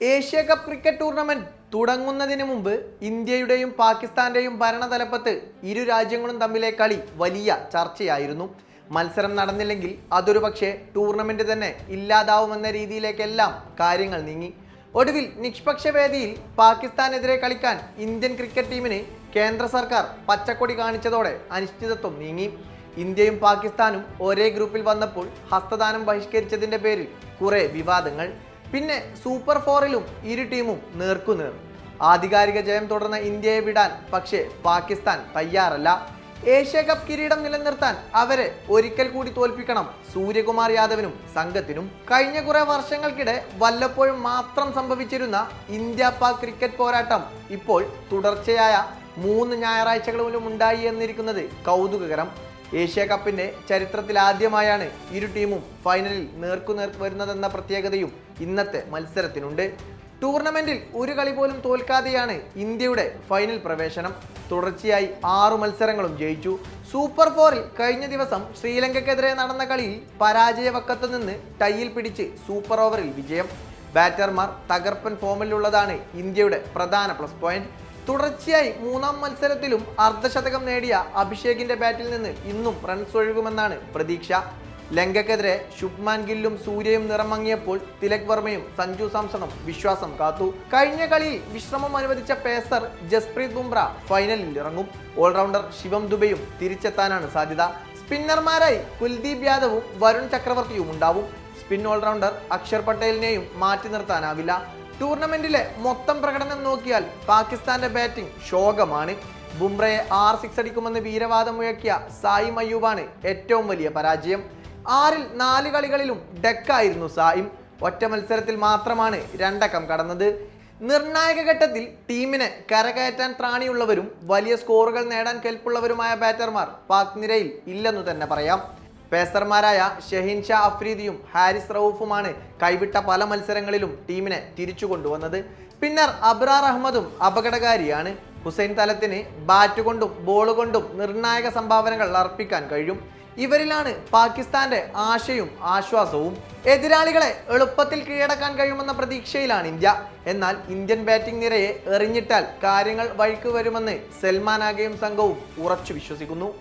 Asia cup cricket tournament തുടങ്ങുന്നതിന് മുമ്പ് ഇന്ത്യയുടെയും പാകിസ്ഥാന്റെയും ഭരണതലപ്പത്ത് ഇരു രാജ്യങ്ങളും തമ്മിലെ കളി വലിയ ചർച്ചയായിരുന്നു. മത്സരം നടന്നില്ലെങ്കിൽ അതൊരു പക്ഷേ ടൂർണമെന്റ് തന്നെ ഇല്ലാതാവുമെന്ന രീതിയിലേക്കെല്ലാം കാര്യങ്ങൾ നീങ്ങി. ഒടുവിൽ നിഷ്പക്ഷ വേദിയിൽ പാകിസ്ഥാനെതിരെ കളിക്കാൻ ഇന്ത്യൻ ക്രിക്കറ്റ് ടീമിന് കേന്ദ്ര സർക്കാർ പച്ചക്കൊടി കാണിച്ചതോടെ അനിശ്ചിതത്വം നീങ്ങി. ഇന്ത്യയും പാകിസ്ഥാനും ഒരേ ഗ്രൂപ്പിൽ വന്നപ്പോൾ ഹസ്തദാനം ബഹിഷ്കരിച്ചതിന്റെ പേരിൽ കുറെ വിവാദങ്ങൾ. പിന്നെ സൂപ്പർ ഫോറിലും ഇരു ടീമും നേർക്കുനേർ ആധികാരിക ജയം തുടർന്ന ഇന്ത്യയെ വിടാൻ പക്ഷേ പാകിസ്ഥാൻ തയ്യാറല്ല. ഏഷ്യ കപ്പ് കിരീടം നിലനിർത്താൻ അവരെ ഒരിക്കൽ കൂടി തോൽപ്പിക്കണം സൂര്യകുമാർ യാദവിനും സംഘത്തിനും. കഴിഞ്ഞ കുറെ വർഷങ്ങൾക്കിടെ വല്ലപ്പോഴും മാത്രം സംഭവിച്ചിരുന്ന ഇന്ത്യ പാക് ക്രിക്കറ്റ് പോരാട്ടം ഇപ്പോൾ തുടർച്ചയായ മൂന്ന് ഞായറാഴ്ചകളിലും ഉണ്ടായി എന്നിരിക്കുന്നത് കൗതുകകരം. ഏഷ്യ കപ്പിന്റെ ചരിത്രത്തിൽ ആദ്യമായാണ് ഇരു ടീമും ഫൈനലിൽ നേർക്കുനേർ വരുന്നതെന്ന പ്രത്യേകതയും ഇന്നത്തെ മത്സരത്തിനുണ്ട്. ടൂർണമെന്റിൽ ഒരു കളി പോലും തോൽക്കാതെയാണ് ഇന്ത്യയുടെ ഫൈനൽ പ്രവേശനം. തുടർച്ചയായി ആറു മത്സരങ്ങളും ജയിച്ചു. സൂപ്പർ ഫോറിൽ കഴിഞ്ഞ ദിവസം ശ്രീലങ്കയ്ക്കെതിരെ നടന്ന കളിയിൽ പരാജയവക്കത്ത് നിന്ന് ടൈയിൽ പിടിച്ച് സൂപ്പർ ഓവറിൽ വിജയം. ബാറ്റർമാർ തകർപ്പൻ ഫോമിലുള്ളതാണ് ഇന്ത്യയുടെ പ്രധാന പ്ലസ് പോയിന്റ്. തുടർച്ചയായി മൂന്നാം മത്സരത്തിലും അർദ്ധശതകം നേടിയ അഭിഷേകിന്റെ ബാറ്റിൽ നിന്ന് ഇന്നും റൺസ് ഒഴുകുമെന്നാണ് പ്രതീക്ഷ. ലങ്കക്കെതിരെ ശുഭ്മാൻ ഗില്ലും സൂര്യയും നിറമങ്ങിയപ്പോൾ തിലക് വർമ്മയും സഞ്ജു സാംസണും വിശ്വാസം കാത്തു. കഴിഞ്ഞ കളിയിൽ വിശ്രമം അനുവദിച്ച പേസർ ജസ്പ്രീത് ബുംറ ഫൈനലിൽ ഇറങ്ങും. ഓൾറൗണ്ടർ ശിവം ദുബെയും തിരിച്ചെത്താനാണ് സാധ്യത. സ്പിന്നർമാരായി കുൽദീപ് യാദവും വരുൺ ചക്രവർത്തിയും ഉണ്ടാവും. സ്പിൻ ഓൾറൗണ്ടർ അക്ഷർ പട്ടേലിനെയും മാറ്റി നിർത്താനാവില്ല. ടൂർണമെന്റിലെ മൊത്തം പ്രകടനം നോക്കിയാൽ പാകിസ്ഥാന്റെ ബാറ്റിംഗ് ശോകമാണ്. ബുംറയെ ആർ സിക്സ് അടിക്കുമെന്ന് വീരവാദം മുഴക്കിയ സായി മയ്യൂബാണ് ഏറ്റവും വലിയ പരാജയം. ആറിൽ നാല് കളികളിലും ഡെക്കായിരുന്നു സായിം. ഒറ്റ മത്സരത്തിൽ മാത്രമാണ് രണ്ടക്കം കടന്നത്. നിർണായക ഘട്ടത്തിൽ ടീമിനെ കരകയറ്റാൻ ത്രാണിയുള്ളവരും വലിയ സ്കോറുകൾ നേടാൻ കെൽപ്പുള്ളവരുമായ ബാറ്റർമാർ പാക് നിരയിൽ ഇല്ലെന്നു തന്നെ പറയാം. പേസർമാരായ ഷഹീൻ ഷാ അഫ്രീദിയും ഹാരിസ് റൌഫുമാണ് കൈവിട്ട പല മത്സരങ്ങളിലും ടീമിനെ തിരിച്ചു കൊണ്ടുവന്നത്. പിന്നർ അബ്രാർ അഹമ്മദും അപകടകാരിയാണ്. ഹുസൈൻ തലത്തിന് ബാറ്റ് കൊണ്ടും ബോൾ കൊണ്ടും നിർണായക സംഭാവനകൾ അർപ്പിക്കാൻ കഴിയും. ഇവരിലാണ് പാകിസ്ഥാന്റെ ആശയും ആശ്വാസവും. എതിരാളികളെ എളുപ്പത്തിൽ കീഴടക്കാൻ കഴിയുമെന്ന പ്രതീക്ഷയിലാണ് ഇന്ത്യ. എന്നാൽ ഇന്ത്യൻ ബാറ്റിംഗ് നിരയെ എറിഞ്ഞിട്ടാൽ കാര്യങ്ങൾ വഴിക്ക് വരുമെന്ന് സൽമാൻ ആഗയും സംഘവും ഉറച്ചു വിശ്വസിക്കുന്നു.